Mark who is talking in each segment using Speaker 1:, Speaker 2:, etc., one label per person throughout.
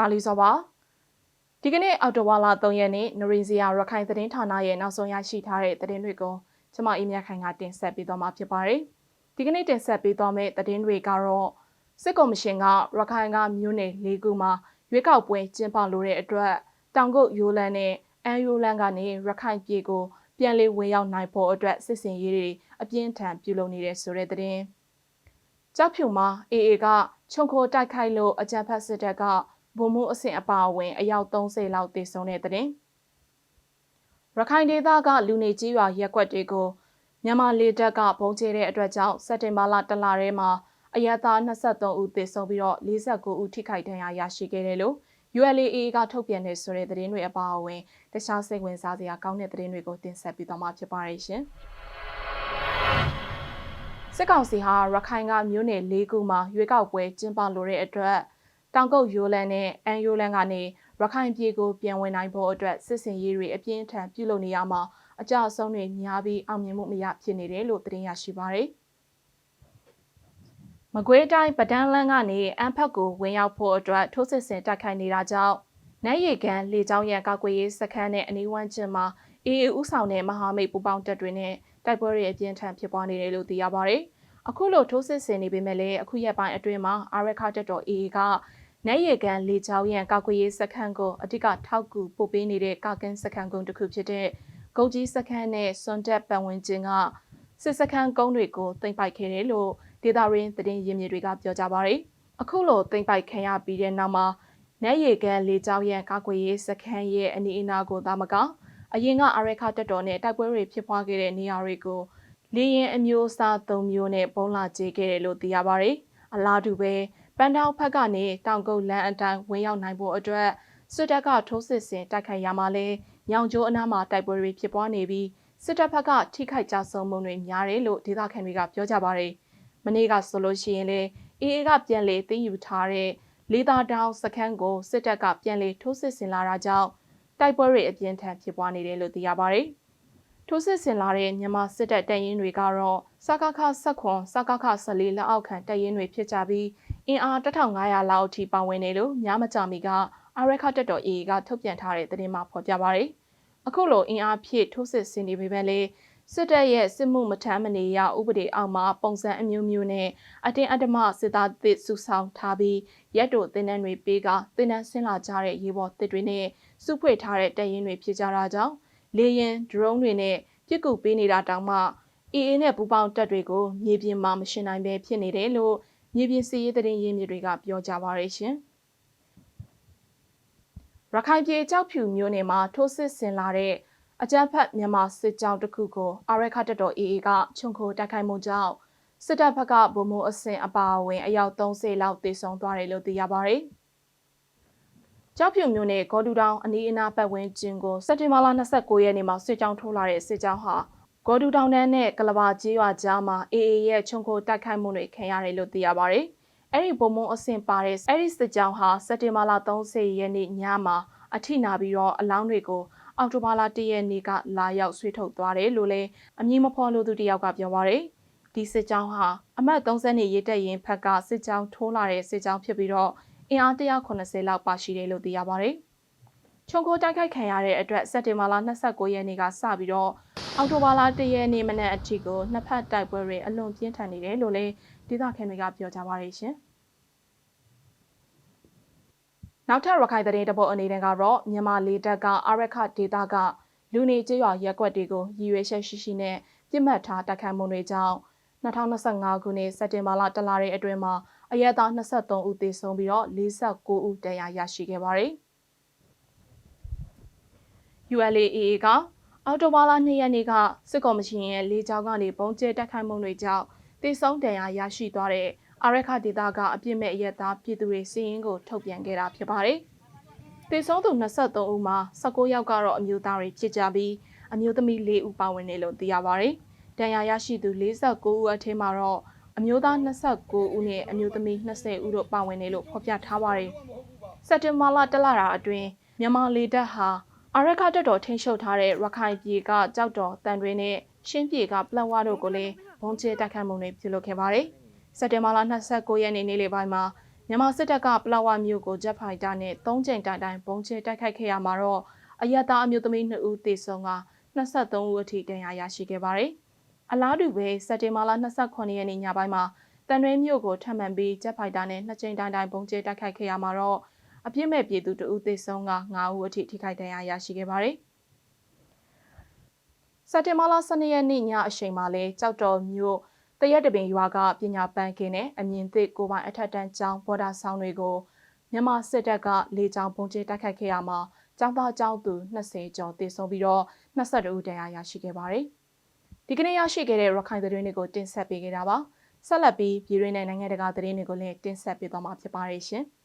Speaker 1: တာလီစောပါဒီကနေ့အော်တိုဝါလာ3ရက်နေ့နရင်းစရာရခိုင်သတင်းဌာနရဲ့နောက်ဆုံးရရှိထားတဲ့သတင်းတွေကိုကျွန်မအေးမြခိုင်ကတင်ဆက်ပေးသွားမှာဖြစ်ပါတယ်ဒီကနေ့တင်ဆက်ပေးသွားမယ့်သတင်းတွေကတော့စစ်ကော်မရှင်ကရခိုင်ကမြို့နယ်၄ခုမှာရွေးကောက်ပွဲကျင်းပလိုတဲ့အတွက်တောင်ကုတ်ရိုးလန်းနဲ့အန်ရိုးလန်းကနေရခိုင်ပြည်ကိုပြန်လည်ဝင်ရောက်နိုင်ဖို့အတွက်စစ်စင်ရေးတွေအပြင်းထန်ပြုလုပ်နေတဲ့ဆိုတဲ့သတင်းကြောက်ဖြူမှာ AA ကခြုံခိုတိုက်ခိုက်လို့အကြံဖတ်စစ်တပ်က ဗိုလ်မှူးအဆင့်အပါအဝင် အယောက်30လောက်သေဆုံးတဲ့တဲ့ရခိုင်ဒေသကလူနေကြီးရွာရက်ကွက်တွေကိုမြန်မာလေတပ်ကပုံကျဲတဲ့အတွက်ကြောင့်စက်တင်ဘာလတလထဲမှာအရသာ23ဦးသေဆုံးပြီးတော့49ဦးထိခိုက်ဒဏ်ရာရရှိခဲ့တယ်လို့ ULA ကထုတ်ပြန်နေဆိုတဲ့သတင်းတွေအပါအဝင်တခြားစိတ်ဝင်စားစရာကောင်းတဲ့သတင်းတွေကိုတင်ဆက်ပေးသွားမှာဖြစ်ပါရဲ့ရှင်စစ်ကောင်စီဟာရခိုင်ကမြို့နယ်၄ခုမှာရွေးကောက်ပွဲကျင်းပလိုတဲ့အတွက် တောင်ကုတ်ရိုးလန်နဲ့အန်ရိုးလန်ကနေရခိုင်ပြည်ကိုပြန်ဝင်နိုင်ဖို့အတွက်စစ်စင်ရေးတွေအပြင်းထန်ပြုလုပ်နေရမှာအကြအဆုံးတွေများပြီးအောင်မြင်မှုမရဖြစ်နေတယ်လို့သတင်းရရှိပါရယ်မကွေးတိုင်းပဒန်းလန်းကနေအန်ဖက်ကိုဝင်ရောက်ဖို့အတွက်ထိုးစစ်ဆင်တိုက်ခိုက်နေတာကြောင့်နိုင်ရီကန်လေကြောင်းရန်ကောက်ွယ်ရေးစခန်းနဲ့အနီးဝန်းကျင်မှာအေအေဥဆောင်တဲ့မဟာမိတ်ပူပေါင်းတပ်တွေနဲ့တိုက်ပွဲတွေအပြင်းထန်ဖြစ်ပွားနေတယ်လို့သိရပါဗျ။အခုလိုထိုးစစ်ဆင်နေပေမဲ့လည်းအခုရက်ပိုင်းအတွင်းမှာအာရခတက်တော်အေအေက နိုင်ရီကန်လေကြောင်းရန်ကောက်ွယ်ရေးစခန်းကိုအဓိကထောက်ကူပို့ပေးနေတဲ့ကာကင်းစခန်းကုန်းတစ်ခုဖြစ်တဲ့ဂုတ်ကြီးစခန်းနဲ့စွန်တက်ပတ်ဝန်းကျင်ကစစ်စခန်းကုန်းတွေကိုတင်ပိုက်ခဲ့တယ်လို့ဒေတာရင်းသတင်းရင်းမြစ်တွေကပြောကြပါရယ်အခုလိုတင်ပိုက်ခံရပြီးတဲ့နောက်မှာနယ်ရီကန်လေကြောင်းရန်ကာကွယ်ရေးစခန်းရဲ့အနီးအနားကိုသာမကအရင်ကအာရခတက်တော်နဲ့တိုက်ပွဲတွေဖြစ်ပွားခဲ့တဲ့နေရာတွေကိုလေရင်အမျိုးအစား၃မျိုးနဲ့ပုံလာကျေးခဲ့တယ်လို့သိရပါရယ်အလားတူပဲ ပန်းတောင်ဖက်ကနေတောင်ကုတ်လမ်းအတိုင်းဝင်ရောက်နိုင်ဖို့အတွက်စစ်တပ်ကထိုးစစ်ဆင်တိုက်ခိုက်ရမှာလဲညောင်ကျိုးအနားမှာတိုက်ပွဲတွေဖြစ်ပွားနေပြီးစစ်တပ်ဘက်ကထိခိုက်ကြဆုံးမှုတွေများတယ်လို့ဒေသခံတွေကပြောကြပါရယ်မနေ့ကဆိုလို့ရှိရင်လေအေအေကပြန်လေသိမ်းယူထားတဲ့လေးသားတောင်စခန်းကိုစစ်တပ်ကပြန်လေထိုးစစ်ဆင်လာတာကြောင့်တိုက်ပွဲတွေအပြင်းထန်ဖြစ်ပွားနေတယ်လို့သိရပါရယ်ထိုးစစ်ဆင်လာတဲ့မြန်မာစစ်တပ်တပ်ရင်းတွေကတော့စကခဆက်ခွန်စကခ14လက်အောက်ခံတပ်ရင်းတွေဖြစ်ကြပြီး အင်အား1500လောက်အထိပါဝင်နေလို့များမကြမီကအာရခတက်တော် AA ကထုတ်ပြန်ထားတဲ့သတင်းမှာဖော်ပြပါရယ်အခုလိုအင်အားဖြည့်ထိုးစစ်ဆင်နေပေမဲ့လည်းစစ်တပ်ရဲ့စစ်မှုမထမ်းမနေရဥပဒေအောက်မှာပုံစံအမျိုးမျိုးနဲ့အတင်းအဓမ္မစစ်သားသစ်စုဆောင်ထားပြီးရက်တို့တင်နန်းတွေပေးကတင်နန်းဆင်းလာကြတဲ့ရေပေါ်တစ်တွေနဲ့စုဖွဲ့ထားတဲ့တပ်ရင်းတွေဖြစ်ကြတာကြောင့်လေရင်ဒရုန်းတွေနဲ့ပြစ်ကူပေးနေတာတောင်မှအေအေနဲ့ပူပေါင်းတပ်တွေကိုမြေပြင်မှာမရှင်နိုင်ပဲဖြစ်နေတယ်လို့ မြေပြင်စီးရေးသတင်းရင်းမြစ်တွေကပြောကြပါရရှင်ရခိုင်ပြည်ကြောက်ဖြူမြို့နယ်မှာထိုးစစ်ဆင်လာတဲ့အကြမ်းဖက်မြန်မာစစ်ကြောင်းတစ်ခုကိုအာရခတ်တော် AA ကခြုံခိုတိုက်ခိုက်မှုကြောင့်စစ်တပ်ဘက်ကဗိုလ်မှူးအဆင့်အပါအဝင်အယောက်30လောက်သေဆုံးသွားတယ်လို့သိရပါတယ်။ကြောက်ဖြူမြို့နယ်ဂေါ်ဒူတောင်အနီးအနားပတ်ဝန်းကျင်ကိုစက်တင်ဘာလ29ရက်နေ့မှာစစ်ကြောင်းထိုးလာတဲ့စစ်ကြောင်းဟာ ဂေါ်ဒူတောင်တန်းနဲ့ကလဘာကြီးရွာကြားမှာ AA ရဲ့ခြုံခိုတိုက်ခိုက်မှုတွေခံရတယ်လို့သိရပါတယ်။အဲ့ဒီဗိုလ်မှူးအဆင့်ပါတဲ့အဲ့ဒီစစ်ကြောင်းဟာစက်တင်ဘာလ30ရက်နေ့ညမှာအထိနာပြီးတော့အလောင်းတွေကိုအောက်တိုဘာလ၁ရက်နေ့ကလာရောက်ဆွေးထုတ်သွားတယ်လို့လည်းအမည်မဖော်လို့သူတယောက်ကပြောပါရယ်ဒီစစ်ကြောင်းဟာအမှတ်30နှစ်ရေးတက်ရင်ဖက်ကစစ်ကြောင်းထိုးလာတဲ့စစ်ကြောင်းဖြစ်ပြီးတော့အင်အား190လောက်ပါရှိတယ်လို့သိရပါရယ် ချုံကိုတိုက်ခိုက်ခံရတဲ့အတွက်စက်တင်ဘာလ29ရက်နေ့ကစပြီးတော့အောက်တိုဘာလ1ရက်နေ့မနက်အထိကိုနှစ်ဖက်တိုက်ပွဲတွေအလွန်ပြင်းထန်နေတယ်လို့လည်းဒေသခံတွေကပြောကြပါရရှင်။နောက်ထပ်ရခိုင်သတင်းတပုတ်အနေနဲ့ကတော့မြန်မာလေတပ်ကအာရခဒေတာကလူနေကျေးရွာရက်ွက်တွေကိုရည်ရွယ်ချက်ရှိရှိနဲ့ပြစ်မှတ်ထားတိုက်ခိုက်မှုတွေကြောင့်2025ခုနှစ်စက်တင်ဘာလတလရဲ့အတွင်းမှာအရက်သား23ဦးသေဆုံးပြီးတော့49ဦးဒဏ်ရာရရှိခဲ့ပါတယ်။ ULAA ကအော်တိုဘာလ2ရက်နေ့ကစစ်ကော်မရှင်ရဲ့လေကြောင်းကနေပုံကျဲတိုက်ခိုက်မှုတွေကြောင့်သေဆုံးဒဏ်ရာရရှိသွားတဲ့အာရခဒေတာကအပြစ်မဲ့အရက်သားပြည်သူတွေစီးရင်ကိုထုတ်ပြန်ခဲ့တာဖြစ်ပါတယ်။သေဆုံးသူ23ဦးမှာ19ယောက်ကတော့အမျိုးသားတွေဖြစ်ကြပြီးအမျိုးသမီး4ဦးပါဝင်တယ်လို့သိရပါတယ်။ဒဏ်ရာရရှိသူ49ဦးအထက်မှာတော့အမျိုးသား29ဦးနဲ့အမျိုးသမီး20ဦးတို့ပါဝင်တယ်လို့ဖော်ပြထားပါတယ်။စက်တင်ဘာလတလတာအတွင်းမြန်မာလေတပ်ဟာ အာရခတက်တော်ထိန်းချုပ်ထားတဲ့ရခိုင်ပြည်ကကြောက်တော်တန်တွင်နဲ့ရှင်းပြည်ကပလက်ဝါတို့ကိုလည်းဘုံကျဲတိုက်ခိုက်မှုတွေပြုလုပ်ခဲ့ပါတယ်။စက်တင်ဘာလ29ရက်နေ့နေ့လယ်ပိုင်းမှာမြန်မာစစ်တပ်ကပလောဝမြို့ကိုဂျက်ဖိုက်တာနဲ့၃ကြိမ်တိုင်တိုင်ပုံချတိုက်ခိုက်ခဲ့ရမှာတော့အယက်သားအမျိုးသမီး2ဦးသေဆုံးက23ဦးအထိဒဏ်ရာရရှိခဲ့ပါတယ်။အလားတူပဲစက်တင်ဘာလ29ရက်နေ့ညပိုင်းမှာတန်ရွေးမြို့ကိုထပ်မံပြီးဂျက်ဖိုက်တာနဲ့နှစ်ကြိမ်တိုင်တိုင်ပုံချတိုက်ခိုက်ခဲ့ရမှာတော့ အပြစ်မဲ့ပြည်သူ2ဦးသေဆုံးက9ဦးအထိထိခိုက်ဒဏ်ရာရရှိခဲ့ပါတယ်။စက်တင်ဘာလ12ရက်နေ့ညအချိန်မှာလဲကြောက်တော်မြို့တရက်တပင်ရွာကပညာပန်းကင်းနဲ့အမြင့်သစ်ကိုပိုင်အထက်တန်းကျောင်းဘော်ဒါဆောင်တွေကိုမြန်မာစစ်တပ်ကလေကြောင်းပုံကျဲတိုက်ခိုက်ခဲ့ရမှာကျောင်းသားကျောင်းသူ20ကျော်သေဆုံးပြီးတော့22ဦးဒဏ်ရာရရှိခဲ့ပါတယ်။ဒီကနေ့ရရှိခဲ့တဲ့ရခိုင်သတင်းတွေကိုတင်ဆက်ပေးခဲ့တာပါ။ဆက်လက်ပြီးပြည်တွင်းနဲ့နိုင်ငံတကာသတင်းတွေကိုလည်းတင်ဆက်ပေးသွားမှာဖြစ်ပါတယ်ရှင်။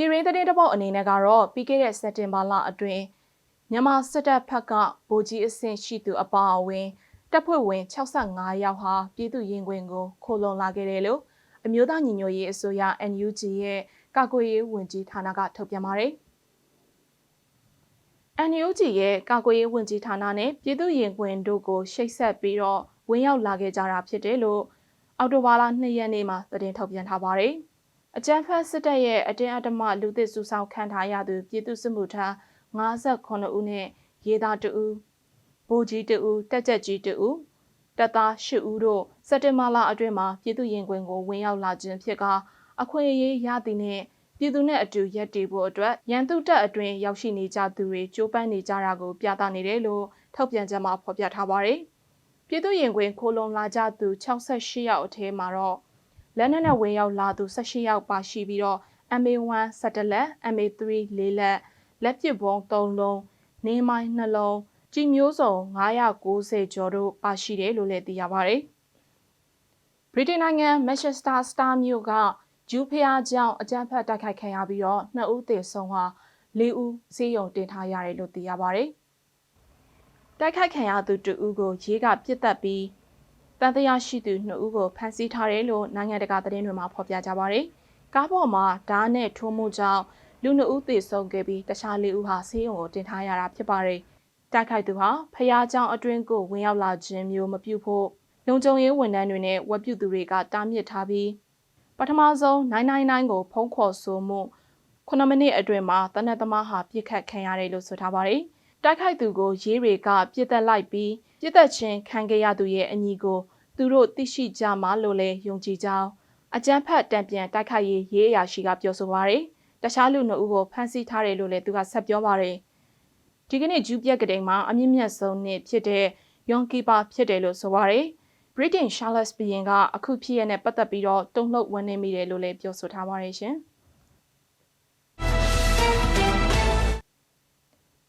Speaker 1: ပြည်ရင်းသတင်းတပုတ်အနေနဲ့ကတော့ပြီးခဲ့တဲ့စက်တင်ဘာလအတွင်းမြန်မာစစ်တပ်ဘက်ကဗိုလ်ကြီးအဆင့်ရှိသူအပါအဝင်တပ်ဖွဲ့ဝင်65ယောက်ဟာပြည်သူရင်ခွင်ကိုခိုလုံလာခဲ့တယ်လို့အမျိုးသားညီညွတ်ရေးအစိုးရ NUG ရဲ့ကာကွယ်ရေးဝန်ကြီးဌာနကထုတ်ပြန်ပါတယ်။ NUG ရဲ့ကာကွယ်ရေးဝန်ကြီးဌာနနဲ့ပြည်သူရင်ခွင်တို့ကိုရှိတ်ဆက်ပြီးတော့ဝင်ရောက်လာခဲ့ကြတာဖြစ်တယ်လို့အော်တိုဘာလ2ရက်နေ့မှာသတင်းထုတ်ပြန်ထားပါတယ်။ အကြမ်းဖက်စစ်တပ်ရဲ့အတင်းအဓမ္မလူသစ်စုဆောင်ခံထားရသူပြည်သူစစ်မှုထမ်း58ဦးနဲ့ရေးသား2ဦးဗိုလ်ကြီး2ဦးတက်ကြက်ကြီး2ဦးတပ်သား8ဦးတို့စက်တင်ဘာလအတွင်းမှာပြည်သူရင်ခွင်ကိုဝင်ရောက်လာခြင်းဖြစ်ကအခွင့်အရေးရသည်နဲ့ပြည်သူနဲ့အတူရက်တည်ဖို့အတွက်ရန်သူတပ်အတွင်းရောက်ရှိနေကြသူတွေကြိုးပမ်းနေကြတာကိုပြသနေတယ်လို့ထုတ်ပြန်ချက်မှာဖော်ပြထားပါတယ်။ပြည်သူရင်ခွင်ခိုလုံလာကြသူ68ယောက်အထဲမှာတော့ လက်နက်နဲ့ဝင်ရောက်လာသူ18ယောက်ပါရှိပြီးတော့ MA1 17လက် MA3 4လက်လက်ပစ်ဘုံ3လုံးနေမိုင်း2လုံးကြည်မျိုးစုံ990ကျော်တို့ပါရှိတယ်လို့လည်းသိရပါတယ်။ဗြိတိန်နိုင်ငံမက်ချက်စတာစတာမြို့ကဂျူးဖျားကြောင့်အကြမ်းဖက်တိုက်ခိုက်ခံရပြီးတော့2ဦးသေဆုံးဟာ4ဦးဆေးရုံတင်ထားရတယ်လို့သိရပါတယ်။တိုက်ခိုက်ခံရသူ2ဦးကိုရေးကပြစ်တက်ပြီး တန်တရားရှိသူ2ဦးကိုဖမ်းဆီးထားတယ်လို့နိုင်ငံတကာသတင်းတွေမှာဖော်ပြကြပါတယ်။ကားပေါ်မှာဓာတ်နဲ့ထိုးမှုကြောင့်လူ2ဦးသေဆုံးခဲ့ပြီးတခြား4ဦးဟာဆေးရုံကိုတင်ထားရတာဖြစ်ပါတယ်။တိုက်ခိုက်သူဟာဖျားကြောင်အတွင်းကိုဝင်ရောက်လာခြင်းမျိုးမပြုဖို့လုံခြုံရေးဝန်ထမ်းတွေနဲ့ဝက်ပြုသူတွေကတားမြစ်ထားပြီးပထမဆုံး999ကိုဖုံးခေါ်ဆိုမှု9မိနစ်အတွင်းမှာတနက်သမားဟာပြစ်ခတ်ခံရတယ်လို့ဆိုထားပါတယ်။ တိုက်ခိုက်သူကိုရေးတွေကပြစ်သက်လိုက်ပြီးပြစ်သက်ခြင်းခံခဲ့ရသူရဲ့အညီကိုသူတို့သိရှိကြမှာလို့လည်းယုံကြည်ကြောင်းအကြမ်းဖက်တံပြန်တိုက်ခိုက်ရေးရေးအရာရှိကပြောဆိုပါရယ်တခြားလူနှစ်ဦးကိုဖမ်းဆီးထားတယ်လို့လည်းသူကဆက်ပြောပါရယ်ဒီကနေ့ဂျူးပြက်ကတိန်မှာအမြင့်မြတ်ဆုံးနှစ်ဖြစ်တဲ့ယွန်ကီပါဖြစ်တယ်လို့ဆိုပါရယ်ဗြိတိန်ရှာလက်စ်ဘီယင်ကအခုဖြစ်ရတဲ့ပတ်သက်ပြီးတော့တုံ့လှုပ်ဝင်နေမိတယ်လို့လည်းပြောဆိုထားပါရယ်ရှင်